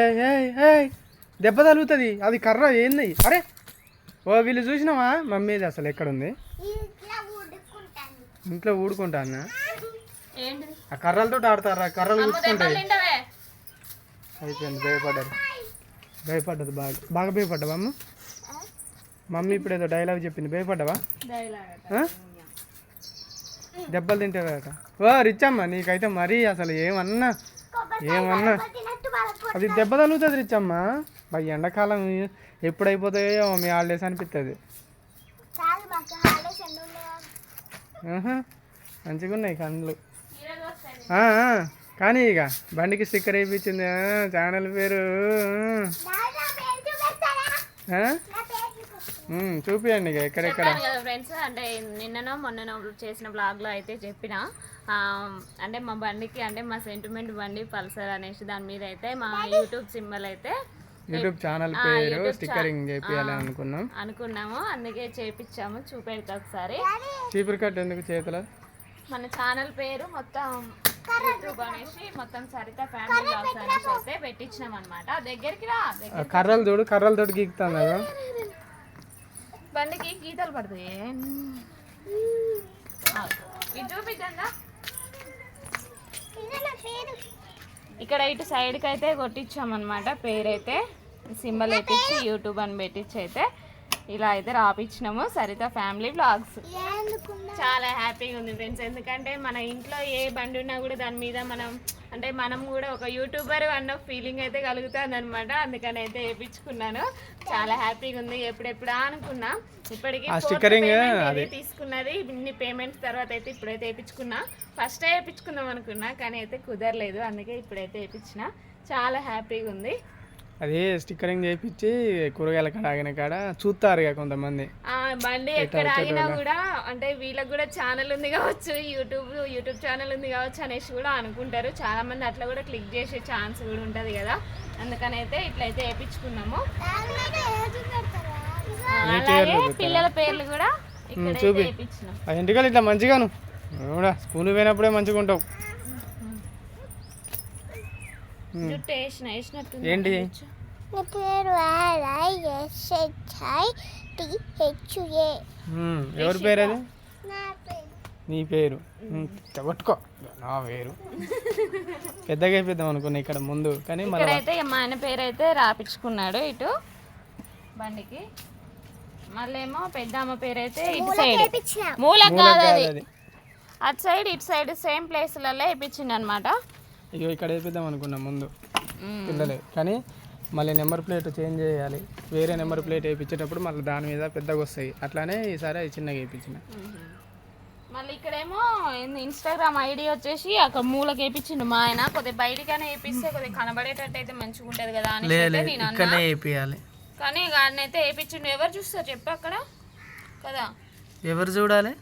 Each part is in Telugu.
ఏ ఏ ఏ దెబ్బ తగులుతుంది. అది కర్ర ఏంది? అరే ఓ వీళ్ళు చూసినావా? మమ్మీది అసలు ఎక్కడుంది? ఇట్లా ఊడుకుంటానా ఏంటిది? ఆ కర్రలతో ఆడతారా? కర్రలు అమ్మ తింటావే. అయిపోయింది భయపడ్డారు. భయపడ్డది బాగా. బాగా భయపడ్డావా అమ్మ? మమ్మీ ఇప్పుడు ఏదో డైలాగ్ చెప్పింది. భయపడ్డావా? దెబ్బలు తింటావేట? ఓ రిచ్చమ్మ నీకైతే మరీ అసలు ఏమన్నా ఏమన్నా అది దెబ్బ తగులుతుంది రిచ్చమ్మ బా ఎండాకాలం ఎప్పుడు అయిపోతాయో మీ హాలిడేస్ అనిపిస్తుంది మంచిగా ఉన్నాయి ఆ, కానీ ఇక బండికి స్టిక్కర్ వేయించింది ఛానల్ పేరు. చూపియండి ఎక్కడెక్కడ. ఫ్రెండ్స్ అంటే నిన్ననో మొన్ననో చేసిన బ్లాగ్లో అయితే చెప్పిన అంటే మా బండికి అంటే మా సెంటిమెంట్ బండి పల్సర్ అనేసి దాని మీద అయితే మా యూట్యూబ్ సింబల్ అయితే యూట్యూబ్ ఛానల్ పేరు స్టిక్కరింగ్ చేపియాలి. అనుకున్నాం. అనుకున్నాము. అందుకే చేపించాము చూపెడతా ఒకసారి. చీపురు కట్ ఎందుకు చేతుల? మన ఛానల్ పేరు మొత్తం యూట్యూబ్ అనేసి మొత్తం సరిత ఫ్యామిలీ బ్లాగ్స్ అనేసి అయితే పెట్టించినాం అనమాట దగ్గరికి. రా కర్రలు చూడు కర్రలు తోటి గీకుతాను కదా బండికి గీతలు పడతాయి. చూపించండా? ఇక్కడ ఇటు సైడ్కి అయితే కొట్టించామన్నమాట పేరైతే. సింబల్ వేపించి యూట్యూబ్ అని పెట్టించి అయితే ఇలా అయితే రాపించినాము సరిత ఫ్యామిలీ బ్లాగ్స్ చాలా హ్యాపీగా ఉంది ఫ్రెండ్స్ ఎందుకంటే మన ఇంట్లో ఏ బండి ఉన్నా కూడా దాని మీద మనం అంటే మనం కూడా ఒక యూట్యూబర్ అన్న ఫీలింగ్ అయితే కలుగుతుంది అనమాట అందుకని అయితే వేయించుకున్నాను చాలా హ్యాపీగా ఉంది. ఎప్పుడెప్పుడా అనుకున్నా. ఇప్పటికి స్టిక్కరింగ్ తీసుకున్నది. ఇన్ని పేమెంట్స్ తర్వాత అయితే ఇప్పుడైతే వేయించుకున్నా ఫస్ట్ వేయించుకుందాం అనుకున్నా కానీ అయితే కుదరలేదు. అందుకే ఇప్పుడైతే వేయించిన చాలా హ్యాపీగా ఉంది. అది స్టిక్కరింగ్ చేయించి కూరగాయల కాడ ఆగిన కాడ చూస్తారు ఇక కొంతమంది. ఆ బండి ఎక్కడ ఆగినా కూడా అంటే వీళ్ళకి కూడా ఛానల్ ఉంది కావచ్చు యూట్యూబ్ యూట్యూబ్ ఛానల్ ఉంది కావచ్చు అనేసి కూడా అనుకుంటారు. చాలా మంది అట్లా కూడా క్లిక్ చేసే ఛాన్స్ కూడా ఉంటది కదా. అందుకని అయితే ఇట్లయితే వేయించుకున్నాము అలాగే? పిల్లల పేర్లు కూడా చూపి. ఇంటికాలు ఇట్లా మంచిగాను. స్కూల్ పోయినప్పుడే మంచిగా ఉంటావు జుట్టు వేసిన వేసినట్టు ఏంటి? నా పేరు ఆర్ఐఎస్హెచ్ఐ టిహెచ్ఏ. ఉమ్, ఎవరి పేరు అది? నా పేరు. నీ పేరు. ఉమ్, పట్టుకో. నా పేరు. పెద్దగా అయిపోద్దాం అనుకున్నా ఇక్కడ ముందు కానీ ఇక మా ఆయన పేరు అయితే రాపించుకున్నాడు ఇటు బండికి. మళ్ళీ ఏమో పెద్దమ్మ పేరు అయితే ఇటు సైడ్. మూల కాదు అది. అది. అటు సైడ్ ఇటు సైడ్ సేమ్ ప్లేస్లలో వేయించింది అనమాట ఇగో ఇక్కడ వేపిద్దాం అనుకున్నా ముందు. పిల్లలే. కానీ మళ్ళీ నెంబర్ ప్లేట్ చేంజ్ చేయాలి. వేరే నెంబర్ ప్లేట్ వేయించేటప్పుడు మళ్ళీ దాని మీద పెద్దగా వస్తాయి. అట్లానే ఈసారి అవి చిన్నగా వేయించిన. మళ్ళీ ఇక్కడేమో ఇన్స్టాగ్రామ్ ఐడి వచ్చేసి అక్కడ మూలకి వేయించిండు మా ఆయన. కొద్దిగా బయటికైనా వేపిస్తే కొద్దిగా కనబడేటట్టు అయితే మంచిగా ఉంటది కదా అని అన్నా. వేపియాలి కానీ గాడినైతే వేయించిండు. ఎవరు చూస్తారు? చెప్పు అక్కడ. కదా. ఎవరు చూడాలి?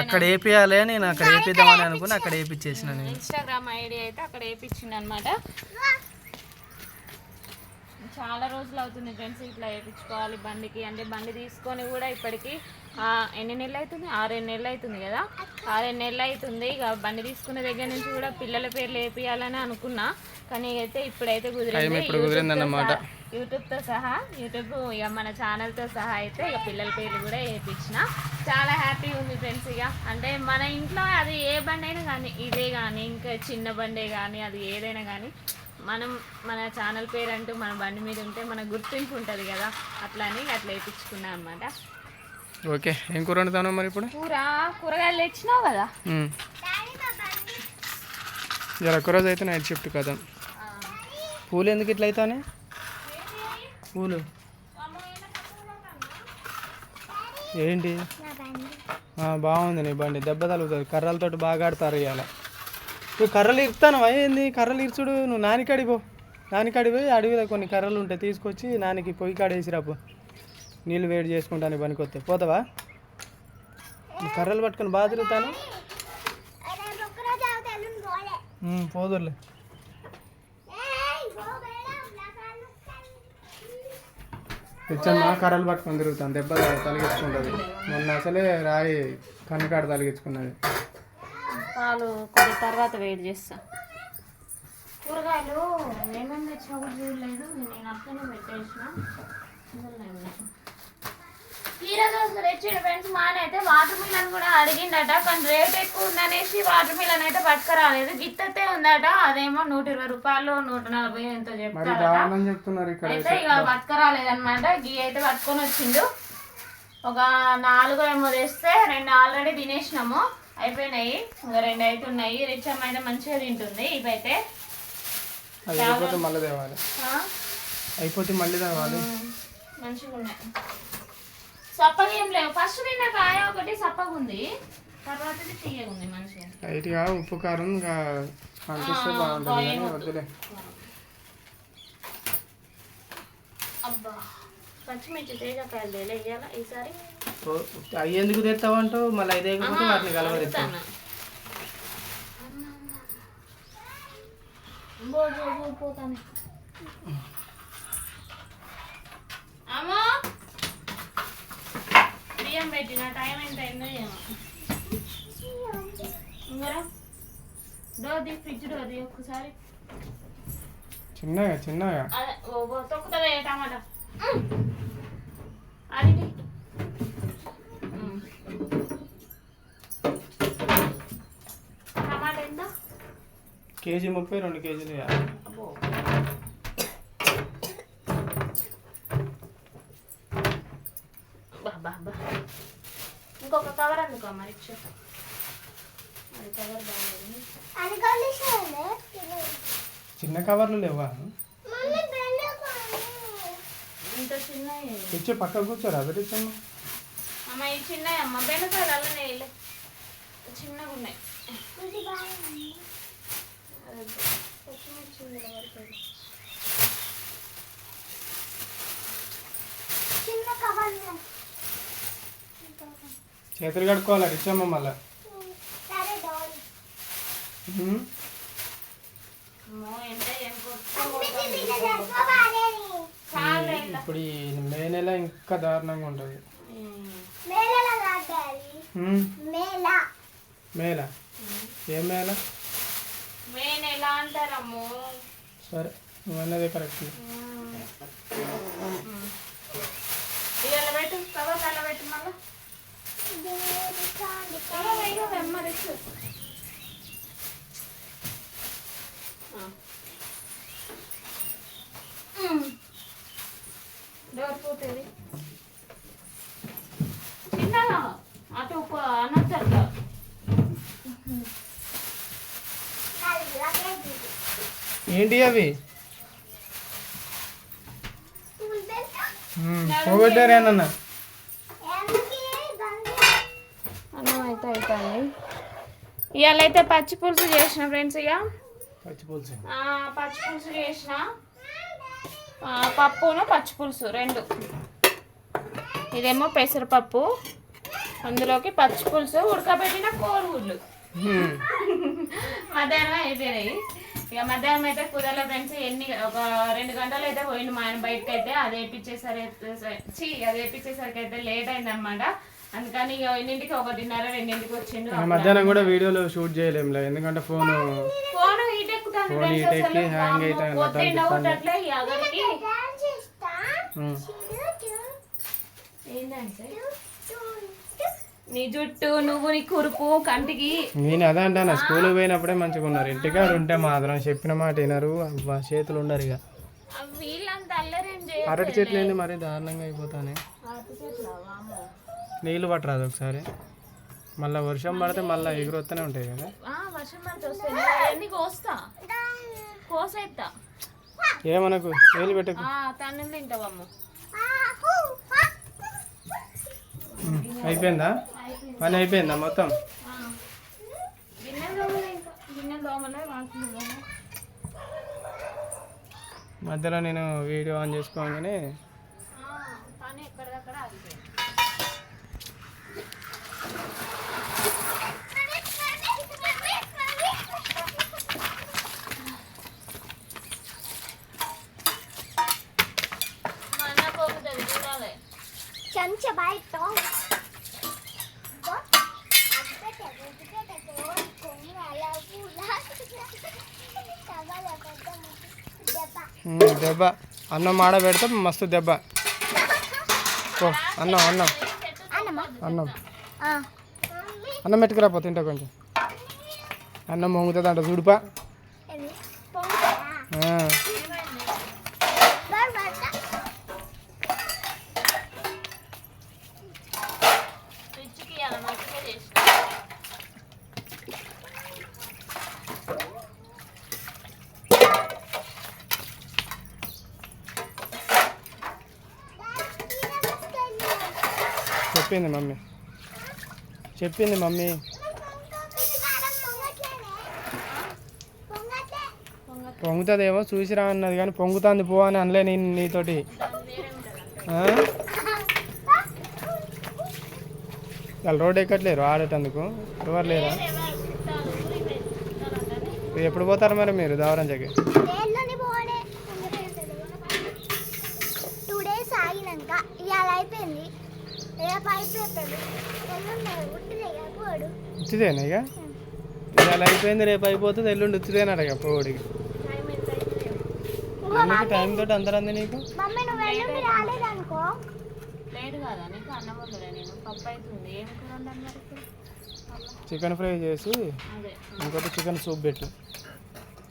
అక్కడ వేపియాలి నేను అక్కడ వేపిద్దామని అనుకుని అక్కడ వేపించేసిన నేను. ఇన్స్టాగ్రామ్ ఐడి అయితే అక్కడ వేయించిండు అనమాట చాలా రోజులు అవుతుంది ఫ్రెండ్స్ ఇట్లా వేయించుకోవాలి బండికి. అంటే బండి తీసుకొని కూడా ఇప్పటికి ఎన్ని నెలలు అవుతుంది? ఆరేడు నెలలు అవుతుంది కదా? ఆరేడు నెలలు అవుతుంది. ఇక బండి తీసుకున్న దగ్గర నుంచి కూడా పిల్లల పేర్లు వేపియాలని అనుకున్నా. కానీ అయితే ఇప్పుడైతే కుదిరింది ఇప్పుడు కుదిరిందన్నమాట. యూట్యూబ్తో సహా యూట్యూబ్ ఇక మన ఛానల్తో సహా అయితే ఇక పిల్లల పేర్లు కూడా వేయించిన. చాలా హ్యాపీగా ఉంది ఫ్రెండ్స్ ఇక. అంటే మన ఇంట్లో అది ఏ బండి అయినా కానీ ఇదే కానీ ఇంకా చిన్న బండే కానీ అది ఏదైనా కానీ మనం మన ఛానల్ పేరు అంటూ మన బండి మీద ఉంటే మన గుర్తింపు ఉంటుంది కదా. అట్లా అని అట్లా వేయించుకున్నాం అనమాట ఓకే ఏం కూర వండుతాను మరి ఇప్పుడు? కూర కూరగాయలు తెచ్చినావు కదా. జర ఒక్క రోజు అయితే నైట్ షిఫ్ట్ కదా పూలు ఎందుకు ఇట్లా అవుతానే? పూలు. ఏంటి? బాగుంది నీ బండి. దెబ్బ తగులుతుంది. కర్రలతోటి బాగా ఆడతారు ఇవాళ నువ్వు కర్రలు ఇరుతాను ఏంది? కర్రలు ఇరుచుడు. నువ్వు నానికాడి పో. నానికాడి పోయి అడవిలో కొన్ని కర్రలు ఉంటాయి తీసుకొచ్చి నానికి పొయ్యి కాడ వేసిరాపు నీళ్ళు వేడి చేసుకుంటాను పనికి వస్తే. పోతావా? కర్రలు పట్టుకొని బాగా తిరుగుతాను పోదుర్లే ఏయ్ గో మేడం నా కాళ్ళు తెచ్చమ్మా కర్రలు పట్టుకొని తిరుగుతాను. దెబ్బ తలిగించుకుంటుంది. మొన్న అసలే రాయి కన్నకాడ తలిగించుకున్నది. పాలు కొద్ది తర్వాత వేడి చేస్తా. కూరగాయలు ఏమేమి తెచ్చినా కూడా చూడలేదు. నేను అక్కడనే పెట్టేసిన. కీర దోశ తెచ్చిన ఫ్రెండ్స్ మానైతే వాటర్ మిలన్ కూడా అడిగిండట. కానీ రేట్ ఎక్కువ ఉందనేసి వాటర్ మిలన్ అయితే పట్టుకురాలేదు. గిత్తతే ఉందట. అదేమో నూట ఇరవై రూపాయలు నూట నలభై ఎంతో ఇక్కడ అయితే ఇక పట్టుకురాలేదన్నమాట. గీ అయితే పట్టుకొని వచ్చిండు. ఒక నాలుగు ఏమో తెస్తే రెండు ఆల్రెడీ తినేసినాము. అయిపోయినాయి. ఇంకా రెండు అయితే ఉన్నాయి రిచ్ అమ్మ అయితే మంచిగా తింటుంది. ఇవైతే అయిపోతే మళ్ళీ తేవాలి. అయిపోతే మళ్ళీ తేవాలి. మంచిగా ఉన్నాయి సప్పగా ఏం లేవు. ఫస్ట్ తిన్న కాయ ఒకటి సప్పగా ఉంది తర్వాత తీయగా ఉంది మంచిగా. లైట్గా ఉప్పు కారం అనిపిస్తే ఆ, బాగుంటుంది కానీ. వద్దులే. అబ్బా పచ్చిమిర్చి తేజకాయలు వేయాలా ఈసారి? ఓ, అవి ఎందుకు తెస్తావంటావు మళ్ళీ వాటిని కలవరిస్తాను బో, పోతాను. అమ్మా! బియ్యం పెట్టిన? టైం ఎంత అయిందో ఏమో. ఇంకరా డోది ఫ్రిడ్జ్ డోది ఒక్కసారి. చిన్నగా చిన్నగా. అదే తొక్కుతుంది టమాటా. అది. టమాటా ఎంత? కేజీ ముప్పై రెండు కేజీలు అది కవర్ బాగుంది చిన్న కవర్లు లేవా? ఇంత చిన్న తెచ్చి పక్కకు కూర్చోరా అదే తెచ్చాము అమ్మ ఈ చిన్న అమ్మ. బెండకాయలు అల్లనే వేయలే చిన్నగా ఉన్నాయి. చిన్న కవర్ చేతులు కడుక్కోవాలి రిచ్చమ్మ మళ్ళా? ఇప్పుడు ఈ మే నెల ఇంకా దారుణంగా ఉంటుంది. మేళ మేల. ఏ అంటారమ్మో సరే నువ్వు అన్నది కరెక్ట్ ఇవాళ పెట్టు కవర్ అలా పెట్టు మళ్ళా అయ్యో, వెమ్మ రిచ్చు. ఆ. ఉమ్. డోర్ పోతుంది చిన్నగా అటు అనొచ్చు ఏంటి అవి. పోగొట్టారేనన్నా అన్నం అయితే అవుతుంది ఇవాళ అయితే పచ్చి పులుసు చేసిన ఫ్రెండ్స్ ఇక పచ్చి పులుసు. పచ్చి పులుసు చేసిన. పప్పును పచ్చి పులుసు రెండు. ఇదేమో పెసరపప్పు. అందులోకి పచ్చి పులుసు ఉడకబెట్టిన ఉమ్. మధ్యాహ్నం అయిపోయినాయి. ఇక మధ్యాహ్నం అయితే కుదరలే ఫ్రెండ్స్ ఎన్ని ఒక రెండు గంటలు అయితే పోయింది మా ఆయన బయటకు అయితే అది వేయించేసరికి చీ అది వేయించేసరికి అయితే లేట్ అయింది అనమాట అందుకని ఇక ఎన్నింటికి ఒకటిన్నర రెండింటికి వచ్చిండు. మధ్యాహ్నం కూడా వీడియోలో షూట్ చేయలేంలే ఎందుకంటే ఫోన్ ఫోన్ హీట్ ఎక్కుతాను ఫోన్ ఎక్కి ఈ అగడికి ఏంటంటే నీ జుట్టు నువ్వు నీ కురుపు కంటికి. నేను అదే అంటాను స్కూల్కి పోయినప్పుడే మంచిగా ఉన్నారు ఇంటికాడ ఉంటే మాత్రం చెప్పిన మాట వినరు అబ్బా, చేతులు ఉండరు ఇక. అరటి చెట్లు ఏంది మరి దారుణంగా అయిపోతానే. అరటి చెట్లా? వామ్మో. నీళ్ళు పట్టరాదు ఒకసారి? మళ్ళీ వర్షం పడితే మళ్ళీ ఎగురొస్తూనే ఉంటాయి కదా. వర్షం పడితే వస్తాయి. నేను అవన్నీ కోస్తా. కోసేస్తా ఏమనకు? వేలు పెట్టకు. తన్నులు తింటావమ్మ. అయిపోయిందా? పని అయిపోయిందా మొత్తం. మధ్యలో నేను వీడియో ఆన్ చేసుకోగానే ఆ, పని ఎక్కడిదక్కడ ఆగిపోయింది మా అన్న పోతుంది చూడాలి చెంచా బయట ఉమ్, దెబ్బ. అన్నం మాడ పెడితే మస్తు దెబ్బ. పో అన్నం అన్నం. అన్నం. అన్నం పెట్టుకురా పో తింటా కొంచెం. అన్నం మొంగుతుంది అంట చూడుపా ఇది పొంగుతాయా? ఆ, బాగా పడతా. రిచ్కి అలా మంచిగా చేసిన చెప్పింది మమ్మీ. చెప్పింది మమ్మీ. ఇది వారం పొంగుతుందేమో చూసిరా అన్నది కానీ పొంగుతుంది పో అని అనలే నేను నీతోటి. వాళ్ళు రోడ్ ఎక్కట్లేరు ఆడేటందుకు? ఎవరు లేరా? ఎప్పుడు పోతారు మరి మీరు? దావరంజకి దేనిలోని పోడే. టూ డేస్ ఆగినాక ఇవాళ అయిపోయింది ఉత్తిదేనా ఇక ఇవాళ అయిపోయింది రేపు అయిపోతుంది ఎల్లుండి ఉత్తిదేనట ఇక పోడికి టైం తోటి అందరంది నీకు? మమ్మీ నువ్వు ఎల్లుండి రాలేదనుకో. లేదు కదా నీకు అన్నం వండలే నేను పప్పు అవుతుంది ఏం కూర వండాలి మరి ఇప్పుడు? చికెన్ ఫ్రై చేసి అదే. ఇంకోటి చికెన్ సూప్ పెట్టు.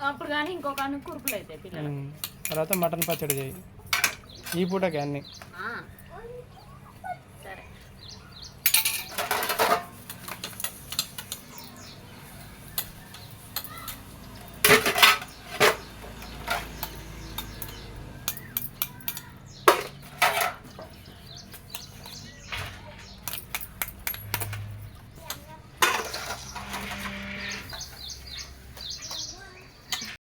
అప్పుడు కానీ ఇంకొక కురుపులు. తర్వాత మటన్ పచ్చడి చేయి. ఈ పూటకి అన్ని. ఆ.